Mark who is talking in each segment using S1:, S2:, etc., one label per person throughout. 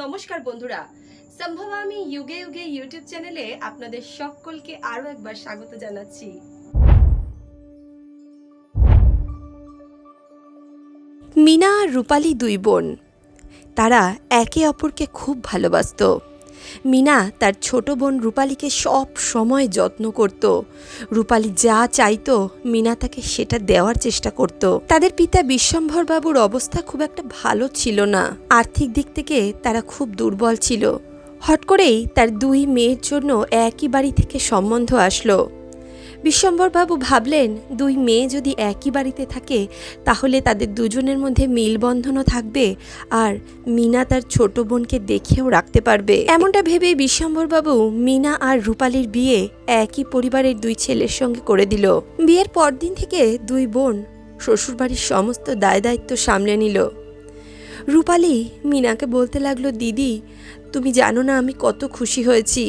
S1: নমস্কার বন্ধুরা। সম্ভব আমি যুগে ইউগে ইউটিউব চ্যানেলে আপনাদের সকলকে আরও একবার স্বাগত জানাচ্ছি।
S2: মিনা আর রূপালী দুই বোন। তারা একে অপরকে খুব ভালোবাসতো। মিনা তার ছোট বোন রূপালীকে সব সময় যত্ন করত। রূপালী যা চাইত, মিনা তাকে সেটা দেওয়ার চেষ্টা করত। তাদের পিতা বিশ্বম্ভর বাবুর অবস্থা খুব একটা ভালো ছিল না। আর্থিক দিক থেকে তারা খুব দুর্বল ছিল। হট করেই তার দুই মেয়ের জন্য একই বাড়ি থেকে সম্বন্ধ আসলো। বিশ্বম্বরবাবু ভাবলেন, দুই মেয়ে যদি একই বাড়িতে থাকে, তাহলে তাদের দুজনের মধ্যে মিলবন্ধনও থাকবে আর মিনা তার ছোট বোনকে দেখেও রাখতে পারবে। এমনটা ভেবে বিশ্বম্বরবাবু মিনা আর রূপালীর বিয়ে একই পরিবারের দুই ছেলের সঙ্গে করে দিল। বিয়ের পরদিন থেকে দুই বোন শ্বশুরবাড়ির সমস্ত দায় দায়িত্ব সামলে নিল। রূপালী মিনাকে বলতে লাগল, দিদি, তুমি জানো না আমি কত খুশি হয়েছি।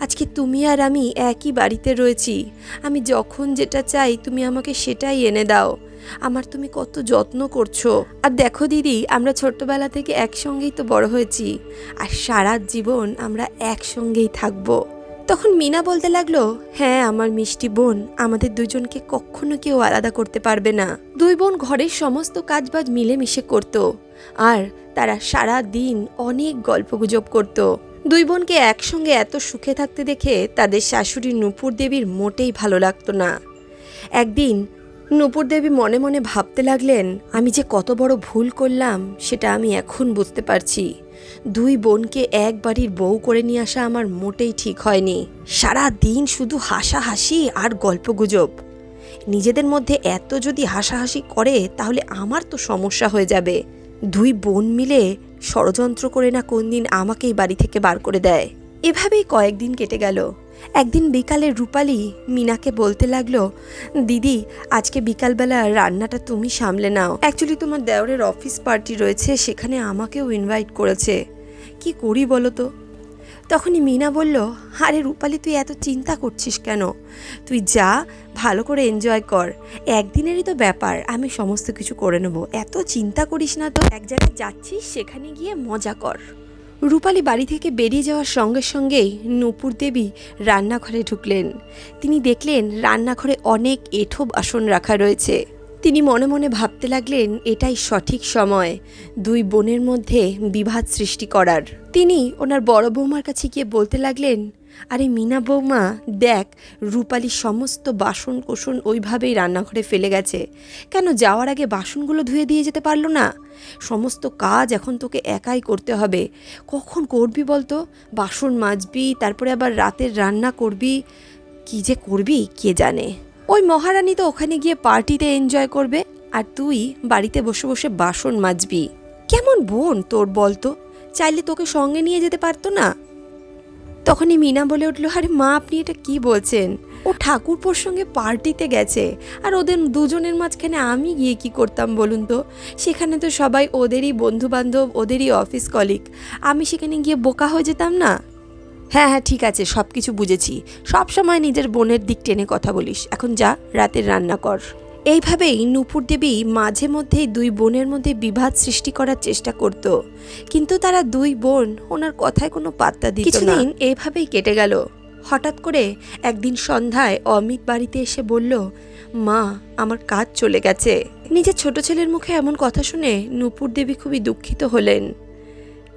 S2: আজকে তুমি আর আমি একই বাড়িতে রয়েছি। আমি যখন যেটা চাই, তুমি আমাকে সেটাই এনে দাও। আমার তুমি কত যত্ন করছ। আর দেখো দিদি, আমরা ছোট্টবেলা থেকে একসঙ্গেই তো বড় হয়েছি। আর সারা জীবন আমরা একসঙ্গেই থাকব। তখন মিনা বলতে লাগল হ্যাঁ আমার মিষ্টি বোন, আমাদের দুজনকে কখনো কেউ আলাদা করতে পারবে না। দুই বোন ঘরের সমস্ত কাজবাজ মিলেমিশে করত। আর তারা সারা দিন অনেক গল্পগুজব করত। দুই বোনকে একসঙ্গে এত সুখে থাকতে দেখে তাদের শাশুড়ি নূপুর দেবীর মোটেই ভালো লাগতো না। একদিন নূপুর দেবী মনে মনে ভাবতে লাগলেন, আমি যে কত বড় ভুল করলাম, সেটা আমি এখন বুঝতে পারছি। দুই বোনকে এক বাড়ির বউ করে নিয়ে আসা আমার মোটেই ঠিক হয়নি। সারা দিন শুধু হাসাহাসি আর গল্পগুজব। নিজেদের মধ্যে এত যদি হাসাহাসি করে, তাহলে আমার তো সমস্যা হয়ে যাবে। দুই বোন মিলে ষড়যন্ত্র করে না কোন দিন আমাকেই বাড়ি থেকে বার করে দেয়। এভাবেই কয়েকদিন কেটে গেল। একদিন বিকালে রূপালী মিনাকে বলতে লাগল, দিদি, আজকে বিকালবেলা রান্নাটা তুমি সামলে নাও। অ্যাকচুয়ালি তোমার দেওরের অফিস পার্টি রয়েছে, সেখানে আমাকেও ইনভাইট করেছে। কি করি বলো তো? তখনই মিনা বলল, আরে রূপালি, তুই এত চিন্তা করছিস কেন? তুই যা, ভালো করে এনজয় কর। একদিনেরই তো ব্যাপার, আমি সমস্ত কিছু করে নেব। এত চিন্তা করিস না তো, এক জায়গায় যাচ্ছিস, সেখানে গিয়ে মজা কর। রূপালী বাড়ি থেকে বেরিয়ে যাওয়ার সঙ্গে সঙ্গেই নূপুর দেবী রান্নাঘরে ঢুকলেন। তিনি দেখলেন, রান্নাঘরে অনেক এঁঠো বাসন রাখা রয়েছে। তিনি মনে মনে ভাবতে লাগলেন, এটাই সঠিক সময়। দুই বোনের মধ্যে বিভাদ সৃষ্টি করার। তিনি ওনার বড় বৌমার কাছে গিয়ে বলতে লাগলেন, আরে মিনা বৌমা, দেখ, রূপালী সমস্ত বাসন কোসন ওইভাবেই রান্নাঘরে ফেলে গেছে। কেন যাওয়ার আগে বাসনগুলো ধুয়ে দিয়ে যেতে পারল না? সমস্ত কাজ এখন তোকে একাই করতে হবে। কখন করবি বলতো? বাসন মাজবি, তারপরে আবার রাতের রান্না করবি। কি যে করবি, কে জানে? ওই মহারানী তো ওখানে গিয়ে পার্টিতে এনজয় করবে, আর তুই বাড়িতে বসে বসে বাসন মাজবি। কেমন বোন তোর বলতো চাইলে তোকে সঙ্গে নিয়ে যেতে পারতো না। তখনই মিনা বলে উঠল, আরে মা, আপনি এটা কি বলছেন? ও ঠাকুরপোর সঙ্গে পার্টিতে গেছে, আর ওদের দুজনের মাঝখানে আমি গিয়ে কি করতাম বলুন তো? সেখানে তো সবাই ওদেরই বন্ধু বান্ধব ওদেরই অফিস কলিগ আমি সেখানে গিয়ে বোকা হয়ে যেতাম না? হ্যাঁ হ্যাঁ ঠিক আছে সব কিছু বুঝেছি। সব সময় নিজের বোনের দিক টেনে কথা বলিস। এখন যা রাতের রান্না কর। এইভাবেই নূপুর দেবী মাঝে মধ্যেই দুই বোনের মধ্যে বিভাদ সৃষ্টি করার চেষ্টা করত। কিন্তু তারা দুই বোন ওনার কথায় কোনো পাত্তা দিত না। কিছুদিন এইভাবেই কেটে গেল। হঠাৎ করে একদিন সন্ধ্যায় অমিত বাড়িতে এসে বলল মা আমার কাজ চলে গেছে। নিজের ছোট ছেলের মুখে এমন কথা শুনে নূপুর দেবী খুবই দুঃখিত হলেন।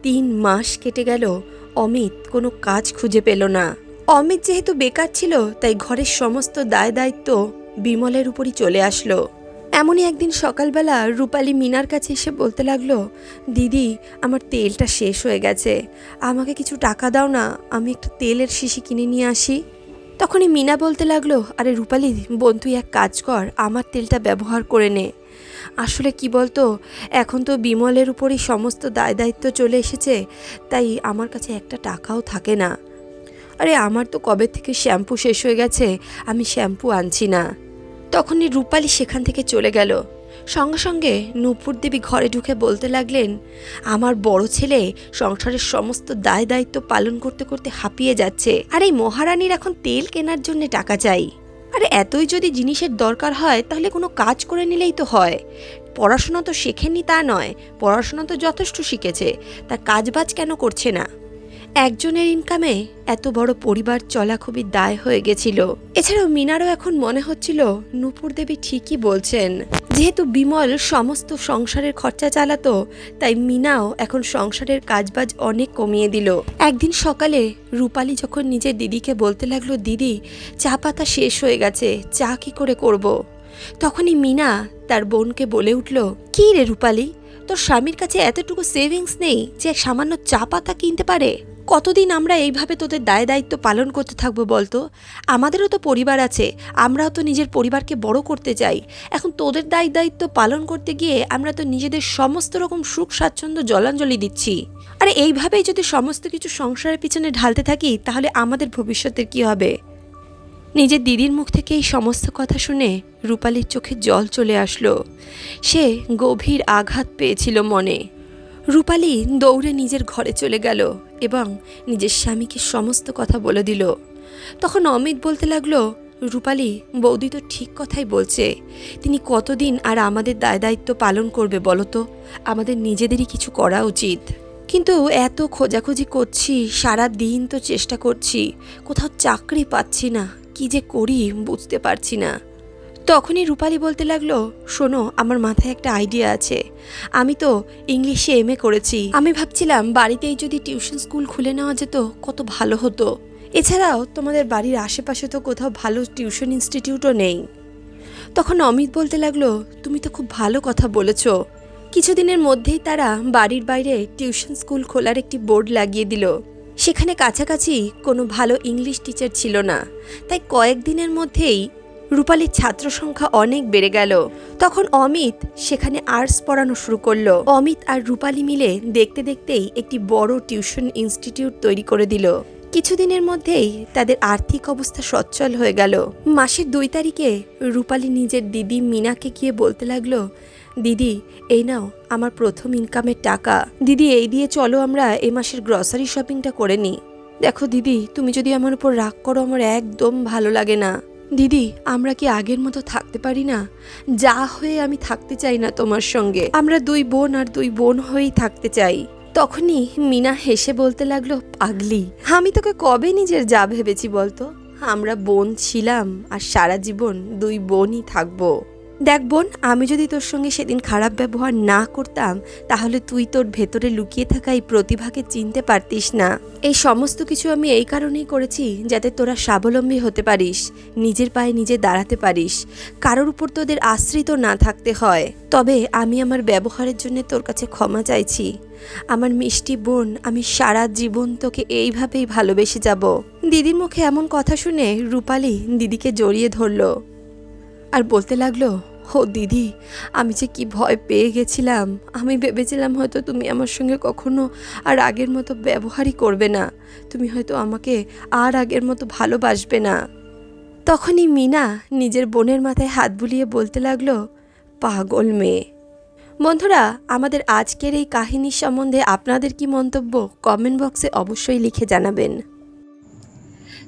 S2: তিন মাস কেটে গেল। অমিত কোনো কাজ খুঁজে পেল না। অমিত যেহেতু বেকার ছিল, তাই ঘরের সমস্ত দায় দায়িত্ব বিমলের উপরই চলে আসলো। এমনই একদিন সকালবেলা রূপালী মিনার কাছে এসে বলতে লাগল, দিদি, আমার তেলটা শেষ হয়ে গেছে। আমাকে কিছু টাকা দাও না, আমি একটা তেলের শিশি কিনে নিয়ে আসি। তখনই মিনা বলতে লাগল, আরে রূপালী বোন তুই এক কাজ কর, আমার তেলটা ব্যবহার করে নে। আসলে কি বলতো? এখন তো বিমলের উপরই সমস্ত দায় দায়িত্ব চলে এসেছে, তাই আমার কাছে একটা টাকাও থাকে না। আরে আমার তো কবে থেকে শ্যাম্পু শেষ হয়ে গেছে, আমি শ্যাম্পু আনছি না। তখনই রূপালি সেখান থেকে চলে গেল। সঙ্গে সঙ্গে নূপুর দেবী ঘরে ঢুকে বলতে লাগলেন, আমার বড় ছেলে সংসারের সমস্ত দায় দায়িত্ব পালন করতে করতে হাঁপিয়ে যাচ্ছে। আর এই মহারানীর এখন তেল কেনার জন্য টাকা চাই। আরে এতই যদি জিনিসের দরকার হয়, তাহলে কোনো কাজ করে নিলেই তো হয়। পড়াশোনা তো শেখেনি তা নয়, পড়াশোনা তো যথেষ্ট শিখেছে তা কাজবাজ কেন করছে না? একজনের ইনকামে এত বড় পরিবার চলা খুবই দায় হয়ে গেছিল। এছাড়াও মিনারও এখন মনে হচ্ছিল নূপুর দেবী ঠিকই বলছেন। যেহেতু বিমল সমস্ত সংসারের খরচা চালাতো, তাই মিনাও এখন সংসারের কাজবাজ অনেক কমিয়ে দিল। একদিন সকালে রূপালী যখন নিজের দিদিকে বলতে লাগল, দিদি, চা পাতা শেষ হয়ে গেছে, চা কি করে করব। তখনই মিনা তার বোনকে বলে উঠল, কি রে রূপালী, তোর স্বামীর কাছে এতটুকু সেভিংস নেই যে সামান্য চা পাতা কিনতে পারে? কতদিন আমরা এইভাবে তোদের দায় দায়িত্ব পালন করতে থাকব বলতো? আমাদেরও তো পরিবার আছে, আমরাও তো নিজের পরিবারকে বড় করতে চাই। এখন তোদের দায় দায়িত্ব পালন করতে গিয়ে আমরা তো নিজেদের সমস্ত রকম সুখ, স্বাচ্ছন্দ্য, জলাঞ্জলি দিচ্ছি। আর এইভাবেই যদি সমস্ত কিছু সংসারের পিছনে ঢালতে থাকি, তাহলে আমাদের ভবিষ্যতের কি হবে? নিজের দিদির মুখ থেকে এই সমস্ত কথা শুনে রূপালীর চোখে জল চলে আসলো। সে গভীর আঘাত পেয়েছিল মনে। রূপালী দৌড়ে নিজের ঘরে চলে গেল। এবং নিজের স্বামীকে সমস্ত কথা বলে দিল। তখন অমিত বলতে লাগল, রূপালী, বৌদি তো ঠিক কথাই বলছে। তিনি কতদিন আর আমাদের দায় দায়িত্ব পালন করবে বলো তো? আমাদের নিজেদেরই কিছু করা উচিত। কিন্তু এত খোঁজাখুঁজি করছি, সারা দিন তো চেষ্টা করছি। কোথাও চাকরি পাচ্ছি না। কি যে করি বুঝতে পারছি না। তখনই রূপালী বলতে লাগল, শোনো, আমার মাথায় একটা আইডিয়া আছে। আমি তো ইংলিশে এম করেছি। আমি ভাবছিলাম বাড়িতেই যদি টিউশন স্কুল খুলে নেওয়া যেত, কত ভালো হতো। এছাড়াও তোমাদের বাড়ির আশেপাশে তো কোথাও ভালো টিউশন ইনস্টিটিউটও নেই। তখন অমিত বলতে লাগল, তুমি তো খুব ভালো কথা বলেছ। কিছুদিনের মধ্যেই তারা বাড়ির বাইরে টিউশন স্কুল খোলার একটি বোর্ড লাগিয়ে দিল। সেখানে কাছাকাছি কোনো ভালো ইংলিশ টিচার ছিল না। তাই কয়েকদিনের মধ্যেই রূপালীর ছাত্র সংখ্যা অনেক বেড়ে গেল। তখন অমিত সেখানে আর্টস পড়ানো শুরু করল। অমিত আর রূপালী মিলে দেখতে দেখতেই একটি বড় টিউশন ইনস্টিটিউট তৈরি করে দিল। কিছুদিনের মধ্যেই তাদের আর্থিক অবস্থা সচ্ছল হয়ে গেল। মাসের দুই তারিখে রূপালী নিজের দিদি মিনাকে গিয়ে বলতে লাগল, দিদি, এই নাও আমার প্রথম ইনকামের টাকা। দিদি, এই দিয়ে চলো আমরা এ মাসের গ্রসারি শপিংটা করে নিই। দেখো দিদি, তুমি যদি আমার উপর রাগ করো, আমার একদম ভালো লাগে না। দিদি, আমরা কি আগের মতো থাকতে পারি না? যা হয়ে আমি থাকতে চাই না তোমার সঙ্গে। আমরা দুই বোন আর দুই বোন হয়েই থাকতে চাই। তখনই মিনা হেসে বলতে লাগল, পাগলি, আমি তোকে কবে নিজের যা ভেবেছি বলতো? আমরা বোন ছিলাম আর সারা জীবন দুই বোনই থাকব। দেখ বোন, আমি যদি তোর সঙ্গে সেদিন খারাপ ব্যবহার না করতাম, তাহলে তুই তোর ভেতরে লুকিয়ে থাকা এই প্রতিভাকে চিনতে পারতিস না। এই সমস্ত কিছু আমি এই কারণেই করেছি যাতে তোরা স্বাবলম্বী হতে পারিস, নিজের পায়ে নিজে দাঁড়াতে পারিস। কারোর উপর তোদের আশ্রিত না থাকতে হয়। তবে আমি আমার ব্যবহারের জন্য তোর কাছে ক্ষমা চাইছি। আমার মিষ্টি বোন, আমি সারা জীবন তোকে এইভাবেই ভালোবেসে যাব। দিদির মুখে এমন কথা শুনে রূপালী দিদিকে জড়িয়ে ধরলো। আর বলতে লাগল ও দিদি, আমি যে কি ভয় পেয়ে গেছিলাম। আমি ভেবেছিলাম হয়তো তুমি আমার সঙ্গে কখনো আর আগের মতো ব্যবহারই করবে না। তুমি হয়তো আমাকে আর আগের মতো ভালোবাসবে না। তখনই মিনা নিজের বোনের মাথায় হাত বুলিয়ে বলতে লাগল, পাগল মেয়ে। বন্ধুরা, আমাদের আজকের এই কাহিনীর সম্বন্ধে আপনাদের কি মন্তব্য কমেন্ট বক্সে অবশ্যই লিখে জানাবেন।